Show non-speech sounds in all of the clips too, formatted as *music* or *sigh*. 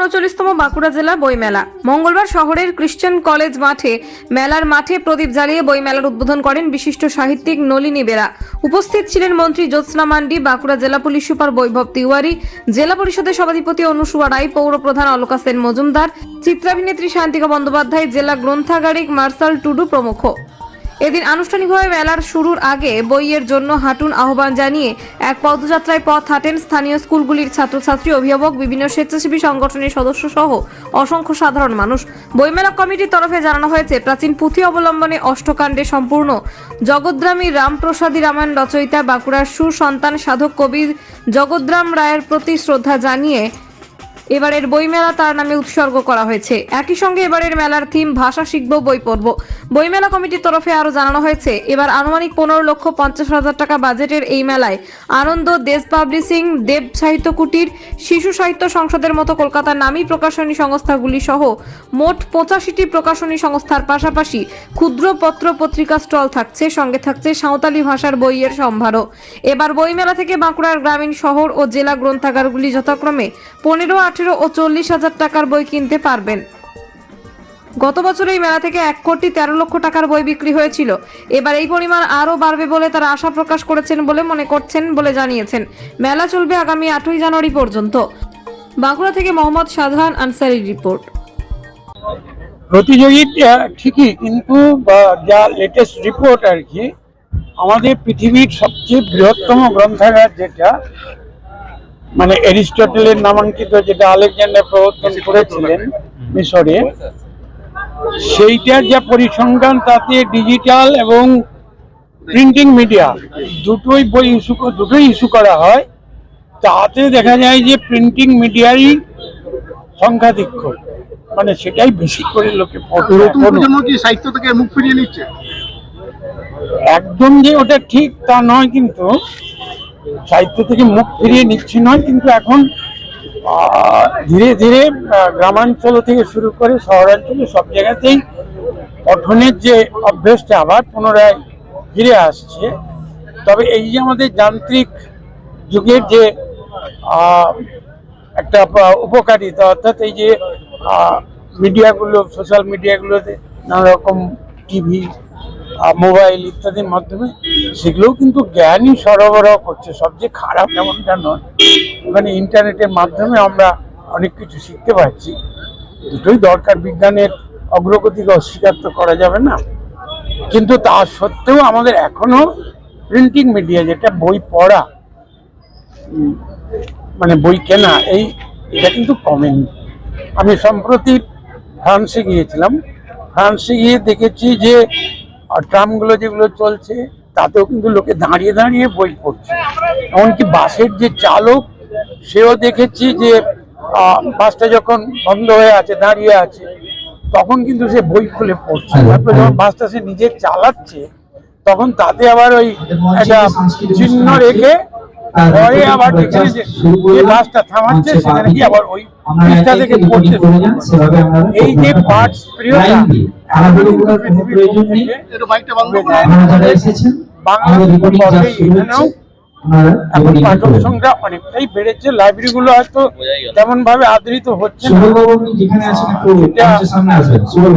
উনচল্লিশতম বাঁকুড়া জেলা বইমেলা। মঙ্গলবার শহরের ক্রিশ্চিয়ান কলেজ মাঠে, মেলার মাঠে প্রদীপ জ্বালিয়ে বইমেলার উদ্বোধন করেন বিশিষ্ট সাহিত্যিক নলিনী বেরা। উপস্থিত ছিলেন মন্ত্রী জ্যোৎস্না মান্ডি, বাঁকুড়া জেলা পুলিশ সুপার বৈভব তিওয়ারি, জেলা পরিষদের সভাধিপতি অনুসুয়া রায়, পৌর প্রধান অলকা সেন মজুমদার, চিত্রাভিনেত্রী শান্তিকা বন্দ্যোপাধ্যায়, জেলা গ্রন্থাগারিক মার্শাল টুডু প্রমুখ। এদিন আনুষ্ঠানিকভাবে মেলার শুরুর আগে বইয়ের জন্য হাঁটুন আহ্বান জানিয়ে এক পদযাত্রায় পথ হাঁটেন স্থানীয় স্কুলগুলির ছাত্রছাত্রী, অভিভাবক, বিভিন্ন স্বেচ্ছাসেবী সংগঠনের সদস্য সহ অসংখ্য সাধারণ মানুষ। বইমেলা কমিটির তরফে জানানো হয়েছে, প্রাচীন পুঁথি অবলম্বনে অষ্টকাণ্ডে সম্পূর্ণ জগদ্রামী রামপ্রসাদী রামায়ণ রচয়িতা বাঁকুড়ার সুসন্তান সাধক কবি জগদ্রাম রায়ের প্রতি শ্রদ্ধা জানিয়ে এবারের বইমেলা তার নামে উৎসর্গ করা হয়েছে। একই সঙ্গে এবারের মেলার থিম ভাষা শিখব, বই পড়ব। বইমেলা কমিটির তরফে আরও জানানো হয়েছে, এবার আনুমানিক পনেরো লক্ষ পঞ্চাশ হাজার টাকা বাজেটের এই মেলায় আনন্দ, দেশ পাবলিশিং, দেব সাহিত্য কুটির, শিশু সাহিত্য সংসদের মতো কলকাতার নামী প্রকাশনী সংস্থাগুলি সহ মোট পঁচাশিটি প্রকাশনী সংস্থার পাশাপাশি ক্ষুদ্র পত্র পত্রিকা স্টল থাকছে, সঙ্গে থাকছে সাঁওতালি ভাষার বইয়ের সম্ভারও। এবার বইমেলা থেকে বাঁকুড়ার গ্রামীণ শহর ও জেলা গ্রন্থাগারগুলি যথাক্রমে পনেরো আঠেরো ও চল্লিশ হাজার টাকার বই কিনতে পারবেন। গত বছর এই মেলা থেকে এক কোটি তেরো লক্ষ টাকার বই বিক্রি হয়েছিল। এবার এই পরিমাণ আরও বাড়বে বলে তারা আশা প্রকাশ করেছেন বলে মনে করছেন বলে জানিয়েছেন। মেলা চলবে আগামী আটই জানুয়ারি পর্যন্ত। বাঁকুড়া থেকে মোহাম্মদ শাহজাহান আনসারি রিপোর্ট। প্রতিযোগিতা ঠিকই, কিন্তু যা লেটেস্ট রিপোর্ট আর কি, আমাদের পৃথিবীর সবচেয়ে বৃহত্তম গ্রন্থাগার যেটা মানে এরিস্টটলের নামাঙ্কিত যেটা আলেকজান্ডার প্রবর্তন করেছিলেন মিশরে সেইটার যা পরিসংখ্যান তাতে ডিজিটাল এবং প্রিন্টিং মিডিয়া দুটোই বই ইস্যু দুটোই ইস্যু করা হয়। তাতে দেখা যায় যে প্রিন্টিং মিডিয়ারই সংখ্যাধিক্য মানে সেটাই বেশি করে লোকে সাহিত্য থেকে মুখ ফিরিয়ে নিচ্ছে। একদম যে ওটা ঠিক তা নয় কিন্তু সাহিত্য থেকে মুখ ফিরিয়ে নিচ্ছি নয়, কিন্তু এখন ধীরে ধীরে গ্রামাঞ্চল থেকে শুরু করে শহরাঞ্চলে সব জায়গাতেই পঠনের যে অভ্যেসটা আবার পুনরায় ফিরে আসছে। তবে এই যে আমাদের যান্ত্রিক যুগের যে একটা উপকারিতা, অর্থাৎ এই যে মিডিয়াগুলো, সোশ্যাল মিডিয়াগুলোতে নানা রকম টিভি মোবাইল ইত্যাদির মাধ্যমে, সেগুলোও কিন্তু জ্ঞানই সরবরাহ করছে। সবচেয়ে খারাপ এমনটা নয়। মানে ইন্টারনেটের মাধ্যমে আমরা অনেক কিছু শিখতে পারছি। দুটোই দরকার। বিজ্ঞানের অগ্রগতিকে অস্বীকার তো করা যাবে না। কিন্তু তা সত্ত্বেও আমাদের এখনও প্রিন্টিং মিডিয়া যেটা বই পড়া মানে বই কেনা, এই, এটা কিন্তু কমেনি। আমি সম্প্রতি ফ্রান্সে গিয়েছিলাম। ফ্রান্সে গিয়ে দেখেছি যে আহ, ট্রামগুলো যেগুলো চলছে তাতেও কিন্তু লোকে দাঁড়িয়ে দাঁড়িয়ে বই পড়ছে। এমনকি বাসের যে চালক সেও দেখেছি যে বাসটা যখন বন্ধ হয়ে আছে দাঁড়িয়ে আছে তখন কিন্তু সে বই খুলে পড়ছে। তারপরে যখন বাসটা সে নিজে চালাচ্ছে তখন তাতে আবার ওই একটা চিহ্ন রেখে পরে আবার যে বাসটা থামাচ্ছে সেখানে গিয়ে ওই থেকে এই যে প্রিয়তা আপনারা এখন পাঠক সংখ্যা অনেকটাই বেড়েছে। লাইব্রেরি গুলো হয়তো তেমন ভাবে আদৃত হচ্ছে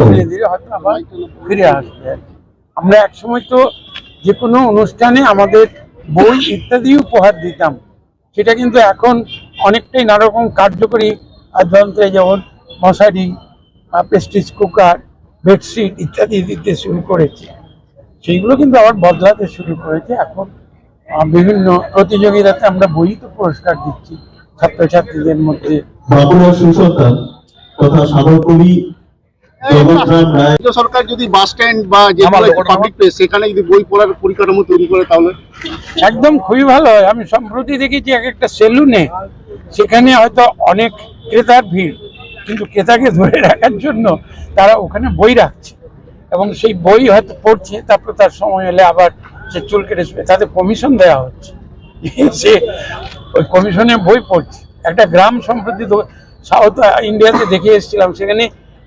ধীরে ধীরে হয়তো আবার ফিরে আসবে। আমরা একসময় তো যে কোনো অনুষ্ঠানে আমাদের বই ইত্যাদি উপহার দিতাম। সেটা কিন্তু এখন অনেকটাই নানা রকম কার্যকরী যন্ত্রে যেমন মশারি প্রেস্টিজ কুকার বেডশিট ইত্যাদি দিতে শুরু করেছে। সেইগুলো কিন্তু আবার বদলাতে শুরু করেছে। এখন বিভিন্ন প্রতিযোগিতাতে আমরা বই তো পুরস্কার দিচ্ছি। ছাত্রছাত্রীদের মধ্যে। তথা সাগর কবি জগৎরাম রায় রাজ্য সরকার যদি বাস স্ট্যান্ড বা যেগুলো পাবলিক প্লেস সেখানে যদি বই পড়ার পরিকাঠামো তৈরি করে তাহলে? একদম খুবই ভালো হয়। আমি সম্প্রতি দেখেছি এক একটা সেলুনে সেখানে হয়তো অনেক ক্রেতার ভিড় কিন্তু ক্রেতাকে ধরে রাখার জন্য তারা ওখানে বই রাখছে। এবং সেই বই হয়তো পড়ছে তারপর তার সময় এলে আবার সে চুল কেটে তাদের কমিশন দেওয়া হচ্ছে। *laughs* সে ওই কমিশনে বই পড়ছে। একটা গ্রাম সম্প্রতি সাউথ ইন্ডিয়াতে দেখে এসেছিলাম সেখানে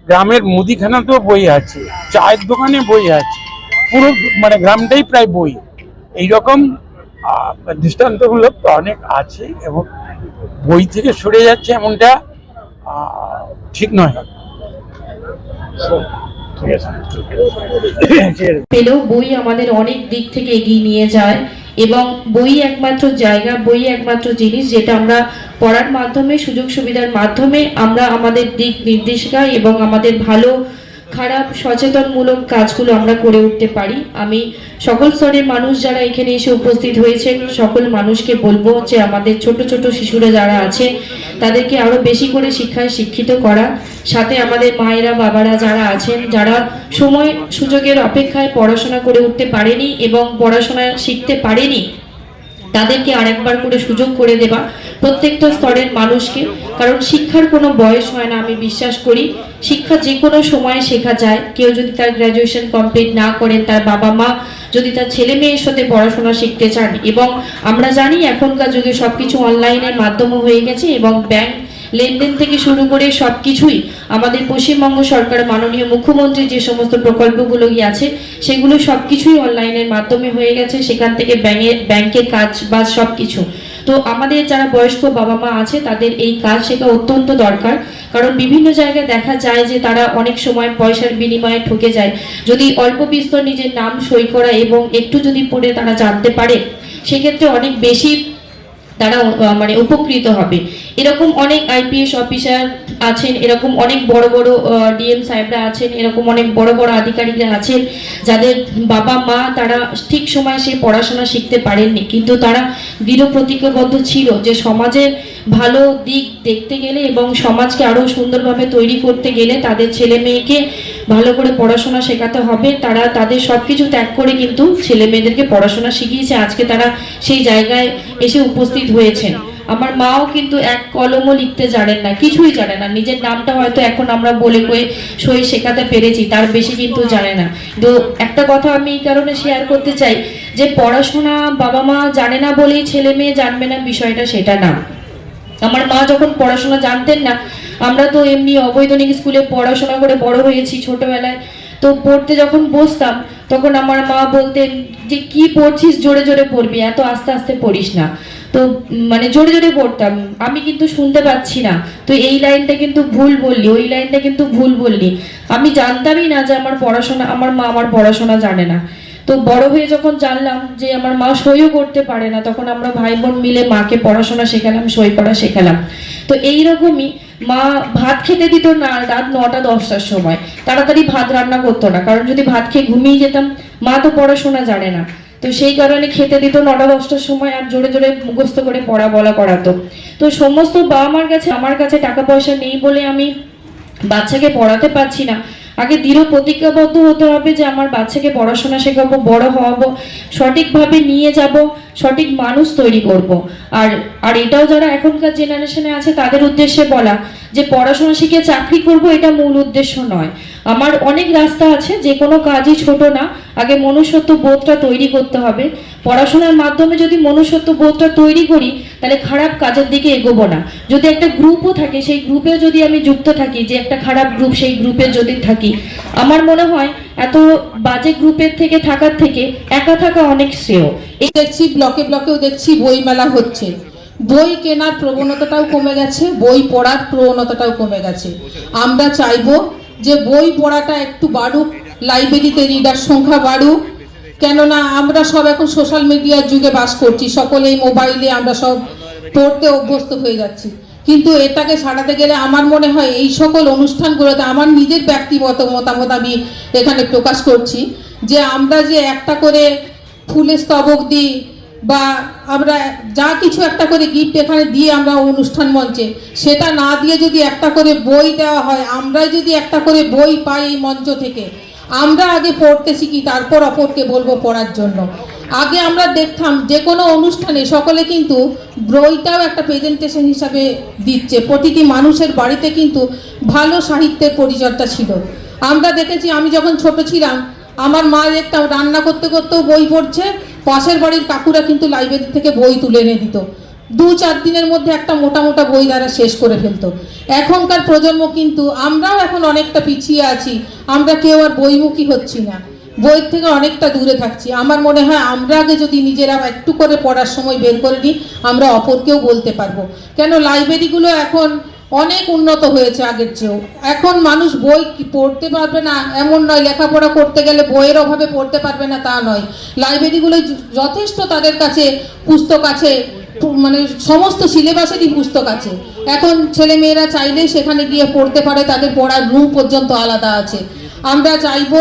গ্রামের মুদিখানাতেও বই আছে, চায়ের দোকানে বই আছে, পুরো মানে গ্রামটাই প্রায় বই। এইরকম তো অনেক আছে এবং বই থেকে সরে যাচ্ছে এমনটা ঠিক নয়। পেলেও বই আমাদের অনেক দিক থেকে এগিয়ে নিয়ে যায়। এবং বই একমাত্র জায়গা, বই একমাত্র জিনিস যেটা আমরা পড়ার মাধ্যমে, সুযোগ সুবিধার মাধ্যমে আমরা আমাদের দিক নির্দেশিকা এবং আমাদের ভালো খারাপ, সচেতনমূলক কাজগুলো আমরা করে উঠতে পারি। আমি সকল স্তরের মানুষ যারা এখানে এসে উপস্থিত হয়েছেন, সকল মানুষকে বলব যে আমাদের ছোট ছোট শিশুরা যারা আছে, তাদেরকে আরও বেশি করে শিক্ষায় শিক্ষিত করা। সাথে আমাদের মায়েরা, বাবারা যারা আছেন, যারা সময়, সুযোগের অপেক্ষায় পড়াশোনা করে উঠতে পারেনি এবং পড়াশোনা শিখতে পারেনি তাদেরকে আরেকবার করে সুযোগ করে দেবা। প্রত্যেকটা স্তরের মানুষকে। কারণ শিক্ষার কোনো বয়স হয় না, আমি বিশ্বাস করি। শিক্ষা যে কোনো সময়ে শেখা যায়। কেউ যদি তার গ্র্যাজুয়েশন কমপ্লিট না করেন তার বাবা মা যদি তার ছেলে মেয়ের সাথে পড়াশোনা শিখতে চান, এবং আমরা জানি এখনকার যুগে সব কিছু অনলাইনের মাধ্যমে হয়ে গেছে, এবং ব্যাংক লেনদেন থেকে শুরু করে সব কিছুই আমাদের পশ্চিমবঙ্গ সরকার, মাননীয় মুখ্যমন্ত্রী যে সমস্ত প্রকল্পগুলো আছে, সেগুলো সব কিছুই অনলাইনের মাধ্যমে হয়ে গেছে। সেখান থেকে ব্যাংকের ব্যাংকের কাজ বা সব কিছু তো আমাদের যারা বয়স্ক বাবা মা আছে, তাদের এই কাজ শেখা অত্যন্ত দরকার। কারণ বিভিন্ন জায়গায় দেখা যায় যে তারা অনেক সময় পয়সার বিনিময়ে ঠকে যায়। যদি অল্প বিস্তর নিজের নাম সই করা এবং একটু যদি পড়ে তারা জানতে পারে, সেক্ষেত্রে অনেক বেশি তারা মানে উপকৃত হবে। এরকম অনেক আইপিএস অফিসার আছেন, এরকম অনেক বড় বড় ডিএম সাহেবরা আছেন, এরকম অনেক বড় বড় আধিকারিকরা আছেন, যাদের বাবা, মা তারা ঠিক সময় সে পড়াশোনা শিখতে পারেননি। কিন্তু তারা দৃঢ় প্রতিজ্ঞাবদ্ধ ছিল যে সমাজের ভালো দিক দেখতে গেলে এবং সমাজকে আরও সুন্দরভাবে তৈরি করতে গেলে তাদের ছেলে মেয়েকে ভালো করে পড়াশোনা শেখাতে হবে। তারা তাদের সব কিছু ত্যাগ করে কিন্তু ছেলে মেয়েদেরকে পড়াশোনা শিখিয়েছে। আজকে তারা সেই জায়গায় এসে উপস্থিত হয়েছেন। আমার মাও কিন্তু এক কলমও লিখতে জানেন না, কিছুই জানে না। নিজের নামটা হয়তো এখন আমরা বলে কয়ে সই শেখাতে পেরেছি, তার বেশি কিন্তু জানে না। তো একটা কথা আমি এই কারণে শেয়ার করতে চাই, যে পড়াশোনা বাবা মা জানে না বলেই ছেলে মেয়ে জানবে না বিষয়টা, সেটা না। আমার মা যখন পড়াশোনা জানতেন না আমরা তো এমনি অবৈতনিক স্কুলে পড়াশোনা করে বড় হয়েছি ছোটবেলায়। তো পড়তে যখন বসতাম, তখন আমার মা বলতেন যে, কি পড়ছিস? জোরে জোরে পড়বি, এত আস্তে আস্তে পড়িস না। তো মানে জোরে জোরে পড়তাম। আমি কিন্তু শুনতে পাচ্ছি না। তো এই লাইনটা কিন্তু ভুল বললি, ওই লাইনটা কিন্তু ভুল বললি। আমি জানতামই না যে আমার পড়াশোনা, আমার মা আমার পড়াশোনা জানে না। তো বড় হয়ে যখন জানলাম যে আমার মা সইও করতে পারে না, তখন আমরা ভাই বোন মিলে মাকে পড়াশোনা শেখালাম, সই করা শেখালাম। তো এই রকমই মা ভাত খেতে দিত না রাত নটা দশটার সময়। তাড়াতাড়ি ভাত রান্না করতো না, কারণ যদি ভাত খেয়ে ঘুমিয়ে যেতাম, মা তো পড়াশোনা জানে না। তো সেই কারণে খেতে দিত নটা দশটার সময়, আর জোরে জোরে মুখস্থ করে পড়া বলা করাতো। তো সমস্ত বাবা মার কাছে, আমার কাছে টাকা পয়সা নেই বলে আমি বাচ্চাকে পড়াতে পারছি না। আগে দৃঢ় প্রতিজ্ঞাবদ্ধ হতে হবে যে আমার বাচ্চাকে পড়াশোনা শেখাবো, বড় হওয়াবো, সঠিকভাবে নিয়ে যাব, সঠিক মানুষ তৈরি করব। আর আর এটাও যারা এখনকার জেনারেশনে আছে, তাদের উদ্দেশ্যে বলা যে পড়াশোনা শিখে চাকরি করব, এটা মূল উদ্দেশ্য নয়। আমার অনেক রাস্তা আছে, যে কোনো কাজই ছোট না। আগে মনুষ্যত্ব বোধটা তৈরি করতে হবে। পড়াশোনার মাধ্যমে যদি মনুষ্যত্ব বোধটা তৈরি করি, তাহলে খারাপ কাজের দিকে এগোবো না। যদি একটা গ্রুপও থাকে, সেই গ্রুপে যদি আমি যুক্ত থাকি, যে একটা খারাপ গ্রুপ, সেই গ্রুপে যদি থাকি, আমার মনে হয় এত বাজে গ্রুপের থেকে থাকার থেকে একা থাকা অনেক শ্রেয়। এই দেখছি, ব্লকে ব্লকেও দেখছি বই মেলা হচ্ছে। বই কেনার প্রবণতাটাও কমে গেছে, বই পড়ার প্রবণতাটাও কমে গেছে। আমরা চাইব যে বই পড়াটা একটু বাড়ুক লাইব্রেরিতে রিডার সংখ্যা বাড়ুক। কেননা আমরা সব এখন সোশ্যাল মিডিয়ার যুগে বাস করছি, সকলেই মোবাইলে আমরা সব পড়তে অভ্যস্ত হয়ে যাচ্ছি। কিন্তু এটাকে সারাতে গেলে আমার মনে হয় এই সকল অনুষ্ঠানগুলোতে আমার নিজের ব্যক্তিগত মতামত আমি এখানে প্রকাশ করছি, যে আমরা যে একটা করে ফুলের স্তবক দিই বা আমরা যা কিছু একটা করে গিফট এখানে দিয়ে আমরা অনুষ্ঠান মঞ্চে, সেটা না দিয়ে যদি একটা করে বই দেওয়া হয়, আমরাই যদি একটা করে বই পাই এই মঞ্চ থেকে, আমরা আগে পড়তে শিখি, তারপর অপরকে বলব পড়ার জন্য। আগে আমরা দেখতাম যে কোনো অনুষ্ঠানে সকলে কিন্তু বইটাও একটা প্রেজেন্টেশন হিসাবে দিচ্ছে, প্রতিটি মানুষের বাড়িতে কিন্তু ভালো সাহিত্যের পরিচর্যা ছিল। আমরা দেখেছি, আমি যখন ছোট ছিলাম, আমার মা দেখতাম রান্না করতে করতেও বই পড়ছে পাশের বাড়ির কাকুরা কিন্তু লাইব্রেরি থেকে বই তুলে এনে দিত। দু চার দিনের মধ্যে একটা মোটা মোটা বই দ্বারা শেষ করে ফেলতো। এখনকার প্রজন্ম কিন্তু আমরাও এখন অনেকটা পিছিয়ে আছি, আমরা কেউ আর বইমুখী হচ্ছি না। বইয়ের থেকে অনেকটা দূরে থাকছি। আমার মনে হয় আমরা আগে যদি নিজেরা একটু করে পড়ার সময় বের করে নিই, আমরা অপরকেও বলতে পারব। কেন লাইব্রেরিগুলো এখন অনেক উন্নত হয়েছে আগের চেয়েও। এখন মানুষ বই পড়তে পারবে না, এমন নয়, লেখাপড়া করতে গেলে বইয়ের অভাবে পড়তে পারবে না, তা নয়। লাইব্রেরিগুলো যথেষ্ট তাদের কাছে পুস্তক আছে মানে সমস্ত সিলেবাসেরই পুস্তক আছে। এখন ছেলে মেয়েরা চাইলে সেখানে গিয়ে পড়তে পারে, তাদের পড়ার রুম পর্যন্ত আলাদা আছে। আমরা চাইব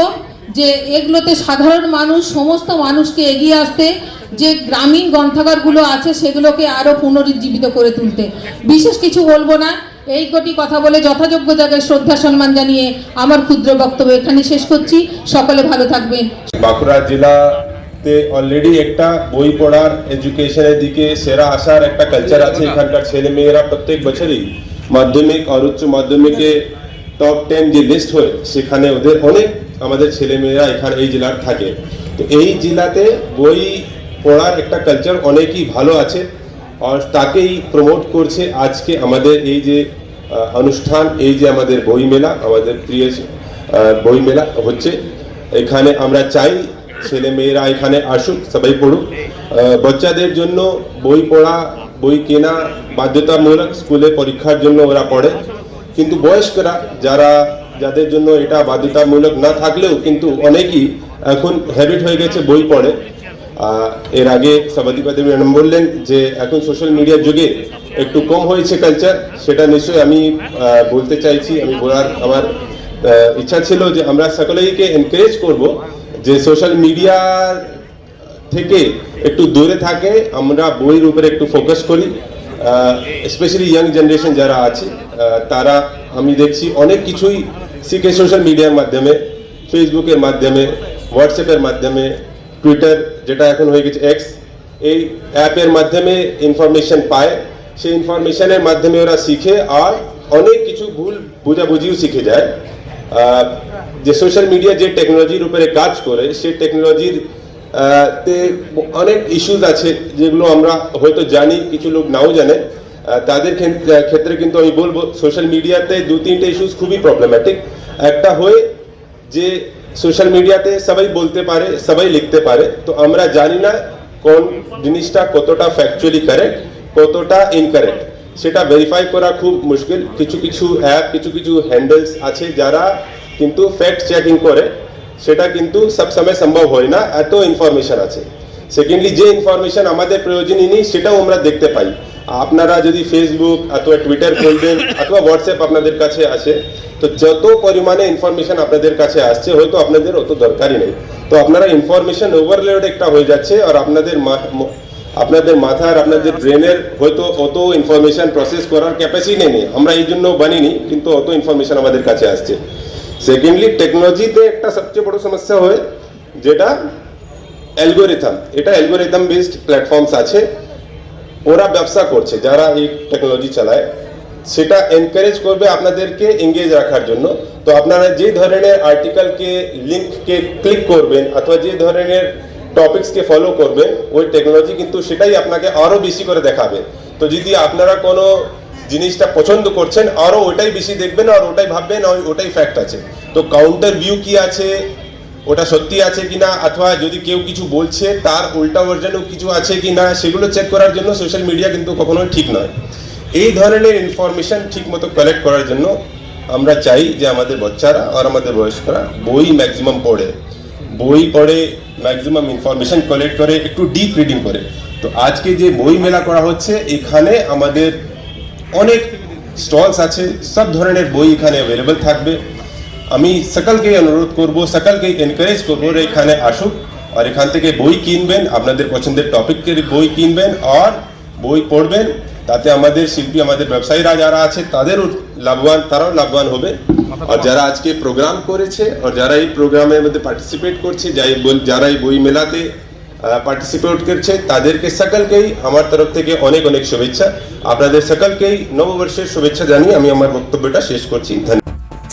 যে এগুলোতে সাধারণ মানুষ, সমস্ত মানুষকে এগিয়ে আসতে, যে গ্রামীণ গ্রন্থাগারগুলো আছে সেগুলোকে আরও পুনরুজ্জীবিত করে তুলতে। বিশেষ কিছু বলব না এই কটি কথা বলে যথাযোগ্য জায়গায় শ্রদ্ধা, সম্মান জানিয়ে আমার ক্ষুদ্র বক্তব্য এখানে শেষ করছি। সকলে ভালো থাকবেন। বাঁকুড়া জেলাতে অলরেডি একটা বই পড়ার এডুকেশনের দিকে সেরা আসার একটা কালচার আছে এখানকার ছেলে মেয়েরা প্রত্যেক বছরই মাধ্যমিক, আর উচ্চ মাধ্যমিকে টপ টেন যে লিস্ট হয়, সেখানে ওদের অনেক আমাদের ছেলে মেয়েরা এখানে এই জেলার থাকে। তো এই জেলাতে বই পড়ার একটা কালচার অনেকই ভালো আছে। আর তাকেই প্রমোট করছে আজকে আমাদের এই যে অনুষ্ঠান এই যে আমাদের বই মেলা আমাদের প্রিয় আহ, বই মেলা হচ্ছে। এখানে আমরা চাই ছেলে মেয়েরা এখানে আসুক সবাই পড়ুক। বাচ্চাদের জন্য বই পড়া বই কেনা বাধ্যতামূলক স্কুলে পরীক্ষার জন্য ওরা পড়ে। কিন্তু বয়স্করা যারা যাদের জন্য এটা বাধ্যতামূলক না থাকলেও কিন্তু অনেকেই এখন হ্যাবিট হয়ে গেছে বই পড়ে। এর আগে সভাধিপতি ম্যাডাম বললেন যে, এখন সোশ্যাল মিডিয়ার যুগে একটু কম হয়েছে কালচার সেটা নিশ্চয়ই আমি বলতে চাইছি, আমি বলার আমার ইচ্ছা ছিল যে আমরা সকলেইকে এনকারেজ করব যে সোশ্যাল মিডিয়া থেকে একটু দূরে থাকে, আমরা বইয়ের উপরে একটু ফোকাস করি। স্পেশালি ইয়াং জেনারেশন যারা আছে তারা, আমি দেখছি অনেক কিছুই শিখে সোশ্যাল মিডিয়ার মাধ্যমে ফেসবুকের মাধ্যমে হোয়াটসঅ্যাপের মাধ্যমে টুইটার যেটা এখন হয়ে গেছে এক্স এই অ্যাপের মাধ্যমে ইনফরমেশন পায়। সেই ইনফরমেশনের মাধ্যমে ওরা শিখে আর অনেক কিছু ভুল বোঝাবুঝিও শিখে যায়। যে সোশ্যাল মিডিয়া যে টেকনোলজির উপরে কাজ করে, সেই টেকনোলজির তে অনেক ইস্যুস আছে যেগুলো আমরা হয়তো জানি, কিছু লোক নাও জানে। তাদের ক্ষেত্রে কিন্তু আমি বলব সোশ্যাল মিডিয়াতে দু তিনটে ইস্যুস খুবই প্রবলেম্যাটিক একটা হয়ে যে সোশ্যাল মিডিয়াতে সবাই বলতে পারে, সবাই লিখতে পারে। তো আমরা জানি না কোন জিনিসটা কতটা ফ্যাকচুয়ালি কারেক্ট কতটা ইনকারেক্ট সেটা ভেরিফাই করা খুব মুশকিল। কিছু কিছু অ্যাপ কিছু কিছু হ্যান্ডেলস আছে যারা কিন্তু ফ্যাক্ট চেকিং করে। সেটা কিন্তু সবসময় সম্ভব হয় না। এত ইনফরমেশন আছে। সেকেন্ডলি যে ইনফরমেশন আমাদের প্রয়োজনীয় নেই, সেটাও আমরা দেখতে পাই। আপনারা যদি ফেসবুক অথবা টুইটার খুলবেন অথবা হোয়াটসঅ্যাপ আপনাদের কাছে আসে, তো যত পরিমাণে ইনফরমেশন আপনাদের কাছে আসছে, হয়তো আপনাদের অত দরকারই নেই। তো আপনারা ইনফরমেশন ওভারলোড একটা হয়ে যাচ্ছে আর আপনাদের আপনাদের মাথার, আপনাদের ব্রেনের হয়তো অত ইনফরমেশন প্রসেস করার ক্যাপাসিটি নেই আমরা এই জন্য বানিনি, কিন্তু অত ইনফরমেশন আমাদের কাছে আসছে। সেকেন্ডলি টেকনোলজিতে একটা সবচেয়ে বড় সমস্যা হয়, যেটা অ্যালগোরিথম এটা অ্যালগোরিথম বেসড প্ল্যাটফর্মস আছে। ওরা ব্যবসা করছে, যারা এই টেকনোলজি চালায়, সেটা এনকারেজ করবে আপনাদেরকে এঙ্গেজ রাখার জন্য। তো আপনারা যে ধরনের আর্টিকেলকে লিঙ্ককে ক্লিক করবেন, অথবা যে ধরনের টপিকসকে ফলো করবেন, ওই টেকনোলজি কিন্তু সেটাই আপনাকে আরও বেশি করে দেখাবে। তো যদি আপনারা কোনো জিনিসটা পছন্দ করছেন আরও ওটাই বেশি দেখবেন আর ওটাই ভাববেন আর ওটাই ফ্যাক্ট আছে। তো কাউন্টার ভিউ কি আছে? ওটা সত্যি আছে কিনা, অথবা যদি কেউ কিছু বলছে, তার উল্টা ভার্জনও কিছু আছে কিনা, সেগুলো চেক করার জন্য সোশ্যাল মিডিয়া কিন্তু কখনোই ঠিক নয়। এই ধরনের ইনফরমেশন ঠিক মতো কালেক্ট করার জন্য আমরা চাই যে আমাদের বাচ্চারা আর আমাদের বয়স্করা বই ম্যাক্সিমাম পড়ে। বই পড়ে ম্যাক্সিমাম ইনফরমেশন কালেক্ট করে, একটু ডিপ রিডিং করে। তো আজকে যে বই মেলা করা হচ্ছে, এখানে আমাদের অনেক স্টলস আছে, সব ধরনের বই এখানে অ্যাভেলেবেল থাকবে। আমি সকলকে অনুরোধ করব সকলকে এনকারেজ করব এখানে আসুক। আর এখান থেকে বই কিনবেন আপনাদের পছন্দের টপিকের বই কিনবেন আর বই পড়বেন। তাতে আমাদের শিল্পী আমাদের ব্যবসায়ীরা যারা আছে তাদেরও লাভবান তারাও লাভবান হবে। আর যারা আজকে প্রোগ্রাম করেছে আর যারা এই প্রোগ্রামের মধ্যে পার্টিসিপেট করছে যাই যারা এই বই মেলাতে পার্টিসিপেট করছে তাদেরকে সকলকেই আমার তরফ থেকে অনেক অনেক শুভেচ্ছা। আপনাদের সকলকেই নববর্ষের শুভেচ্ছা জানিয়ে আমি আমার বক্তব্যটা শেষ করছি। ধন্যবাদ।